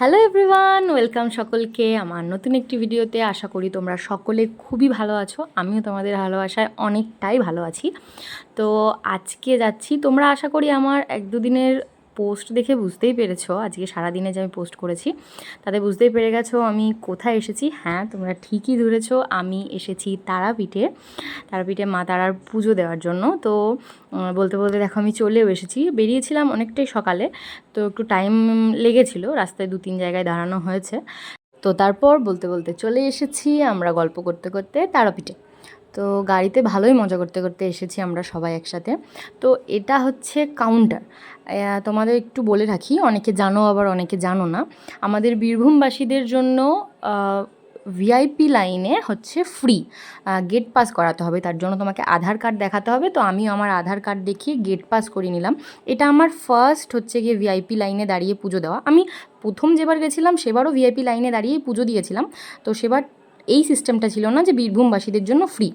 Hello everyone welcome সকলকে আমার নতুন একটি ভিডিওতে। আশা করি তোমরা সকলে খুবই ভালো আছো, আমিও তোমাদের ভালোবাসায় অনেকটাই ভালো আছি। তো আজকে যাচ্ছি, তোমরা আশা করি আমার এক দুদিনের পোস্ট দেখে বুঝতেই পেরেছ, আজকে সারাদিনে যে আমি পোস্ট করেছি, তাতে বুঝতেই পেরে গেছো আমি কোথায় এসেছি। হ্যাঁ তোমরা ঠিকই ধরেছো, আমি এসেছি তারাপীঠে তারাপীঠে মা তারার পুজো দেওয়ার জন্য। তো বলতে বলতে দেখো আমি চলেও এসেছি। বেরিয়েছিলাম অনেকটাই সকালে, তো একটু টাইম লেগেছিল, রাস্তায় দু তিন জায়গায় দাঁড়ানো হয়েছে। তো তারপর বলতে বলতে চলে এসেছি আমরা গল্প করতে করতে তারাপীঠে। তো গাড়িতে ভালোই মজা করতে করতে এসেছি আমরা সবাই একসাথে। তো এটা হচ্ছে কাউন্টার তোমাদের একটু বলে রাখি, অনেকে জানো আবার অনেকে জানো না। আমাদের বীরভূমবাসীদের জন্য ভিআইপি লাইনে হচ্ছে ফ্রি গেট পাস করাতে হবে, তার জন্য তোমাকে আধার কার্ড দেখাতে হবে। তো আমি আমার আধার কার্ড দেখিয়ে গেট পাস করে নিলাম। এটা আমার ফার্স্ট হচ্ছে গিয়ে ভিআইপি লাইনে দাঁড়িয়ে পুজো দেওয়া। আমি প্রথম যেবার গেছিলাম, সেবারও ভিআইপি লাইনে দাঁড়িয়েই পুজো দিয়েছিলাম। তো সেবার এই সিস্টেমটা ছিল না যে বীরভূমবাসীদের জন্য ফ্রি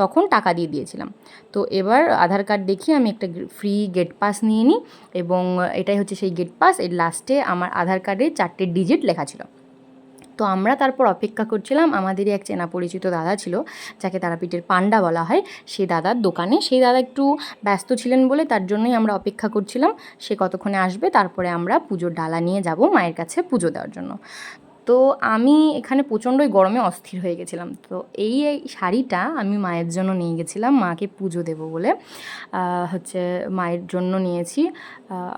তখন টাকা দিয়ে দিয়েছিলাম। তো এবার আধার কার্ড দেখিয়ে আমি একটা ফ্রি গেট পাস নিয়ে নিই এবং এটাই হচ্ছে সেই গেট পাস এর লাস্টে আমার আধার কার্ডে চারটে ডিজিট লেখা ছিল। তো আমরা তারপর অপেক্ষা করছিলাম, আমাদেরই এক চেনা পরিচিত দাদা ছিল, যাকে তারাপীঠের পান্ডা বলা হয় সেই দাদার দোকানে। সেই দাদা একটু ব্যস্ত ছিলেন বলে তার জন্যই আমরা অপেক্ষা করছিলাম, সে কতক্ষণে আসবে, তারপরে আমরা পুজোর ডালা নিয়ে যাব মায়ের কাছে পুজো দেওয়ার জন্য। তো আমি এখানে প্রচণ্ডই গরমে অস্থির হয়ে গেছিলাম। তো এই শাড়িটা আমি মায়ের জন্য নিয়ে গেছিলাম, মাকে পুজো দেবো বলে। হচ্ছে মায়ের জন্য নিয়েছি।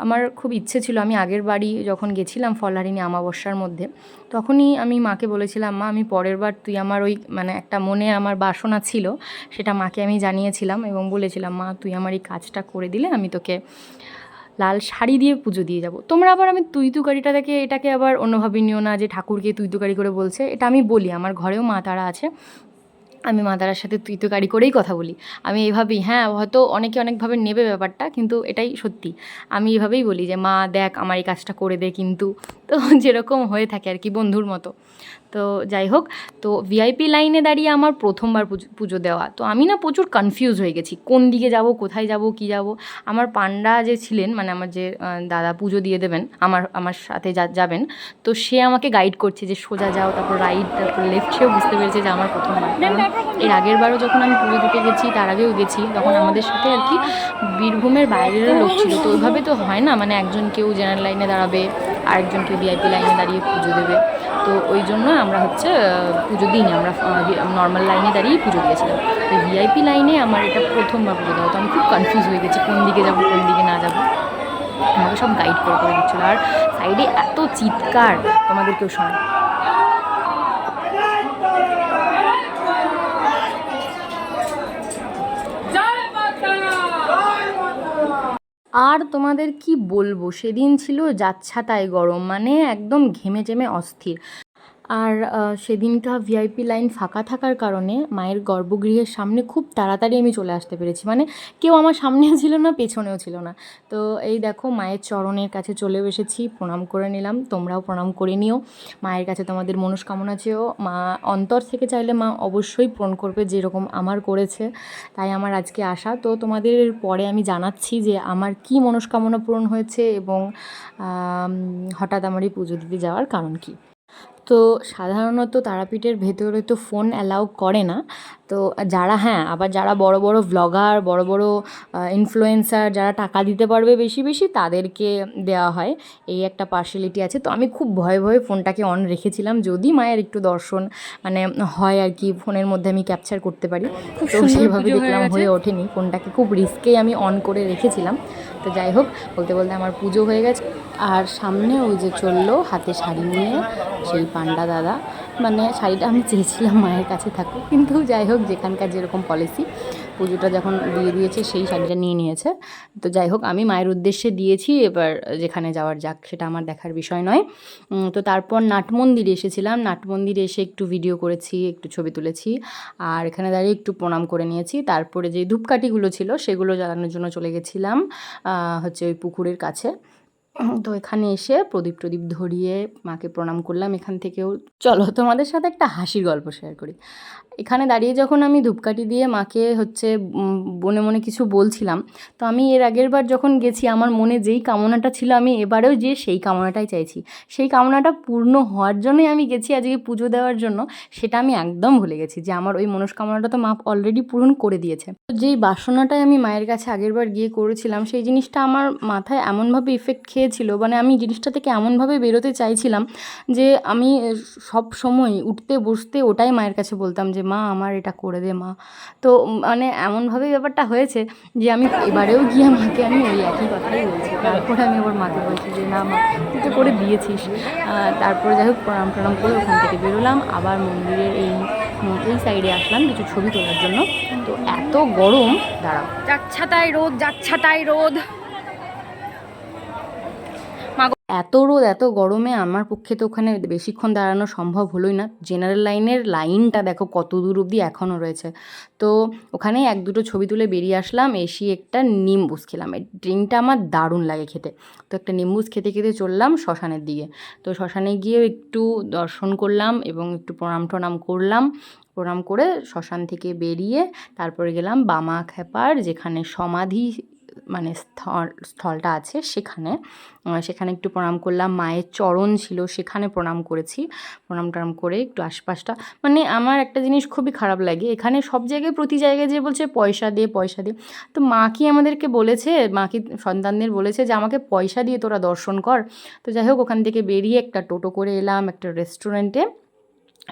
আমার খুব ইচ্ছে ছিল, আমি আগের বাড়ি যখন গেছিলাম ফলহারিণী আমাবস্যার মধ্যে, তখনই আমি মাকে বলেছিলাম, মা, আমি পরের বার তুই আমার ওই মানে একটা মনে আমার বাসনা ছিল, সেটা মাকে আমি জানিয়েছিলাম এবং বলেছিলাম, মা, তুই আমার এই কাজটা করে দিলে আমি তোকে লাল শাড়ি দিয়ে পুজো দিয়ে যাব। তোমরা আবার আমি তুই থেকে এটাকে আবার অন্যভাবে নিও না যে ঠাকুরকে তুই তুকারি করে বলছে। এটা আমি বলি, আমার ঘরেও মা তারা আছে। আমি মা তারার সাথে তুই তুকারি করেই কথা বলি। আমি এভাবেই হ্যাঁ হয়তো অনেকে অনেকভাবে নেবে ব্যাপারটা কিন্তু এটাই সত্যি। আমি এভাবেই বলি যে মা দেখ আমার এই কাজটা করে দে কিন্তু। তো যেরকম হয়ে থাকে আর কি বন্ধুর মতো। তো যাই হোক তো ভিআইপি লাইনে দাঁড়িয়ে আমার প্রথমবার পুজো- দেওয়া। তো আমি না প্রচুর কনফিউজ হয়ে গেছি কোন দিকে যাব কোথায় যাব কি যাব। আমার পান্ডা যে ছিলেন মানে আমার যে দাদা পুজো দিয়ে দেবেন আমার আমার সাথে যা- যাবেন তো সে আমাকে গাইড করছে যে সোজা যাও তারপর রাইট তারপর লেফট সেও বুঝতে পেরেছে যে আমার প্রথমবার। এর আগের বারও যখন আমি পুজো দিতে গেছি, তার আগেও গেছি। তখন আমাদের সাথে আর কি বীরভূমের বাইরেরও লোক ছিল। তো ওইভাবে তো হয় না মানে একজন কেউ জেনারেল লাইনে দাঁড়াবে, আরেকজন কেউ ভিআইপি লাইনে দাঁড়িয়ে পুজো দেবে। তো ওই জন্য আমরা হচ্ছে পুজো দিইনি। আমরা নর্মাল লাইনে দাঁড়িয়ে পুজো দিয়েছিলাম। তো ভিআইপি লাইনে আমার এটা প্রথমবার পুজো দেওয়া। তো আমি খুব কনফিউজ হয়ে গেছি, কোন দিকে যাব, কোন দিকে না যাব। আমাকে সব গাইড করে করে দিচ্ছিল। আর সাইডে এত চিৎকার তোমাদের কেউ আর তোমাদের কি বলব? সেদিন ছিল যাচ্ছা তাই গরম মানে একদম ঘেমে চেমে অস্থির। আর সেদিনটা ভিআইপি লাইন ফাঁকা থাকার কারণে মায়ের গর্ভগৃহের সামনে খুব তাড়াতাড়ি আমি চলে আসতে পেরেছি। মানে কেউ আমার সামনেও ছিল না, পেছনেও ছিল না। তো এই দেখো মায়ের চরণের কাছে চলেও এসেছি, প্রণাম করে নিলাম, তোমরাও প্রণাম করে নিও। মায়ের কাছে তোমাদের মনস্কামনা চেয়েও, মা অন্তর থেকে চাইলে মা অবশ্যই পূরণ করবে যেরকম আমার করেছে, তাই আমার আজকে আসা তো তোমাদের পরে আমি জানাচ্ছি যে আমার কি মনস্কামনা পূরণ হয়েছে এবং হঠাৎ আমার এই পুজো দিতে যাওয়ার কারণ কি। তো সাধারণত তারাপীঠের ভেতরে তো ফোন অ্যালাউ করে না। তো যারা হ্যাঁ আবার যারা বড় বড় ভ্লগার বড় বড় ইনফ্লুয়েন্সার যারা টাকা দিতে পারবে বেশি বেশি তাদেরকে দেওয়া হয়। এই একটা পার্সিয়ালিটি আছে। তো আমি খুব ভয়ে ভয়ে ফোনটাকে অন রেখেছিলাম। যদি মায়ের একটু দর্শন মানে হয় আর কি ফোনের মধ্যে আমি ক্যাপচার করতে পারি। তো সেইভাবে দেখলাম হয়ে ওঠেনি। ফোনটাকে খুব রিস্কেই আমি অন করে রেখেছিলাম। তো যাই হোক, বলতে বলতে আমার পুজো হয়ে গেছে। আর সামনে ওই যে চলল হাতে শাড়ি নিয়ে সেই পান্ডা দাদা। মানে শাড়িটা আমি চেয়েছিলাম মায়ের কাছে থাকুক। কিন্তু যাই হোক, যেখানকার যেরকম পলিসি পুজোটা যখন দিয়ে দিয়েছে, সেই শাড়িটা নিয়ে নিয়েছে। তো যাই হোক, আমি মায়ের উদ্দেশ্যে দিয়েছি, এবার যেখানে যাওয়ার যাক, সেটা আমার দেখার বিষয় নয়। তো তারপর নাট মন্দিরে এসেছিলাম। নাট মন্দিরে এসে একটু ভিডিও করেছি, একটু ছবি তুলেছি, আর এখানে দাঁড়িয়ে একটু প্রণাম করে নিয়েছি। তারপরে যে ধূপকাঠিগুলো ছিল, সেগুলো জ্বালানোর জন্য চলে গেছিলাম হচ্ছে ওই পুকুরের কাছে। তো এখানে এসে প্রদীপ টদীপ ধরিয়ে মাকে প্রণাম করলাম এখান থেকেও। চলো তোমাদের সাথে একটা হাসির গল্প শেয়ার করি। এখানে দাঁড়িয়ে যখন আমি ধূপকাঠি দিয়ে মাকে হচ্ছে মনে মনে কিছু বলছিলাম, তো আমি এর আগের বার যখন গেছি, আমার মনে যেই কামনাটা ছিল, আমি এবারেও যে সেই কামনাটাই চাইছি। সেই কামনাটা পূর্ণ হওয়ার জন্যই আমি গেছি আজকে পুজো দেওয়ার জন্য, সেটা আমি একদম ভুলে গেছি যে আমার ওই মনস্কামনাটা তো মা অলরেডি পূরণ করে দিয়েছে। তো যেই বাসনাটাই আমি মায়ের কাছে আগের বার গিয়ে করেছিলাম, সেই জিনিসটা আমার মাথায় এমনভাবে ইফেক্ট খেয়েছিল মানে আমি জিনিসটা থেকে এমনভাবে বেরোতে চাইছিলাম যে আমি সব সময় উঠতে বসতে ওটাই মায়ের কাছে বলতাম যে, মা, আমার এটা করে দে, মা। তো মানে এমনভাবে ব্যাপারটা হয়েছে যে আমি এবারেও গিয়ে মাকে আমি ওই একই কথাই বলছি। তারপরে আমি আবার মাকে বলছি যে, না, মা, তুই তো করে দিয়েছিস। তারপরে যাই হোক, প্রণাম প্রণাম করে ওখান থেকে বেরোলাম। আবার মন্দিরের এই এই সাইডে আসলাম কিছু ছবি তোলার জন্য। তো এত গরম, দাঁড়াও। যাচ্ছা তাই রোদ, যাচ্ছা তাই রোদ। এত রোদ, এত গরমে আমার পক্ষে তো ওখানে বেশিক্ষণ দাঁড়ানো সম্ভব হলোই না। জেনারেল লাইনের লাইনটা দেখো কত দূর অবধি এখনও রয়েছে। তো ওখানে এক দুটো ছবি তুলে বেরিয়ে আসলাম, এসি একটা নিম্বুস খেলাম। এই ড্রিঙ্কটা আমার দারুণ লাগে খেতে। তো একটা নিম্বুস খেতে খেতে চললাম শ্মশানের দিকে। তো শ্মশানে গিয়ে একটু দর্শন করলাম এবং একটু প্রণাম টনাম করলাম। প্রণাম করে শ্মশান থেকে বেরিয়ে তারপরে গেলাম বামা খেপার যেখানে সমাধি মানে স্থল, স্থলটা আছে সেখানে। সেখানে একটু প্রণাম করলাম। মায়ের চরণ ছিল, সেখানে প্রণাম করেছি। প্রণাম টনাম করে একটু আশপাশটা। মানে আমার একটা জিনিস খুবই খারাপ লাগে। এখানে সব জায়গায় প্রতি জায়গায় যে বলছে পয়সা দিয়ে পয়সা দিয়ে তো মা কি আমাদেরকে বলেছে? মা কি সন্তানদের বলেছে যে, আমাকে পয়সা দিয়ে তোরা দর্শন কর। তো যাই হোক, ওখান থেকে বেরিয়ে একটা টোটো করে এলাম, একটা রেস্টুরেন্টে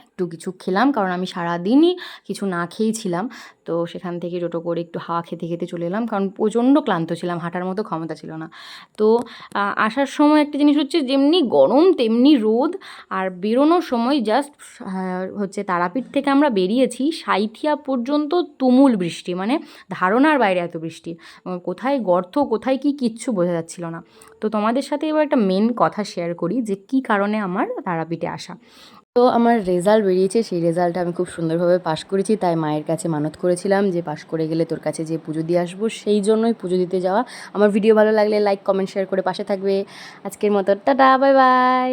একটু কিছু খেলাম, কারণ আমি সারাদিনই কিছু না খেয়েই ছিলাম। তো সেখান থেকে টোটো করে একটু হাওয়া খেতে খেতে চলে এলাম, কারণ প্রচণ্ড ক্লান্ত ছিলাম, হাঁটার মতো ক্ষমতা ছিল না। তো আসার সময় একটা জিনিস হচ্ছে যেমনি গরম, তেমনি রোদ, আর বেরোনোর সময় জাস্ট হচ্ছে তারাপীঠ থেকে আমরা বেরিয়েছি, সাইথিয়া পর্যন্ত তুমুল বৃষ্টি মানে ধারণার বাইরে এত বৃষ্টি। কোথায় গর্ত, কোথায় কি কিচ্ছু বোঝা যাচ্ছিল না। তো তোমাদের সাথে এবার একটা মেন কথা শেয়ার করি যে কী কারণে আমার তারাপীঠে আসা। তো আমার রেজাল্ট বেরিয়েছে, সেই রেজাল্টটা আমি খুব সুন্দরভাবে পাশ করেছি। তাই মায়ের কাছে মানত করেছিলাম যে, পাশ করে গেলে তোর কাছে যে পুজো দিয়ে আসব, সেই জন্যই পুজো দিতে যাওয়া। আমার ভিডিও ভালো লাগলে লাইক, কমেন্ট শেয়ার করে পাশে থাকবে। আজকের মতো, টাটা বাই বাই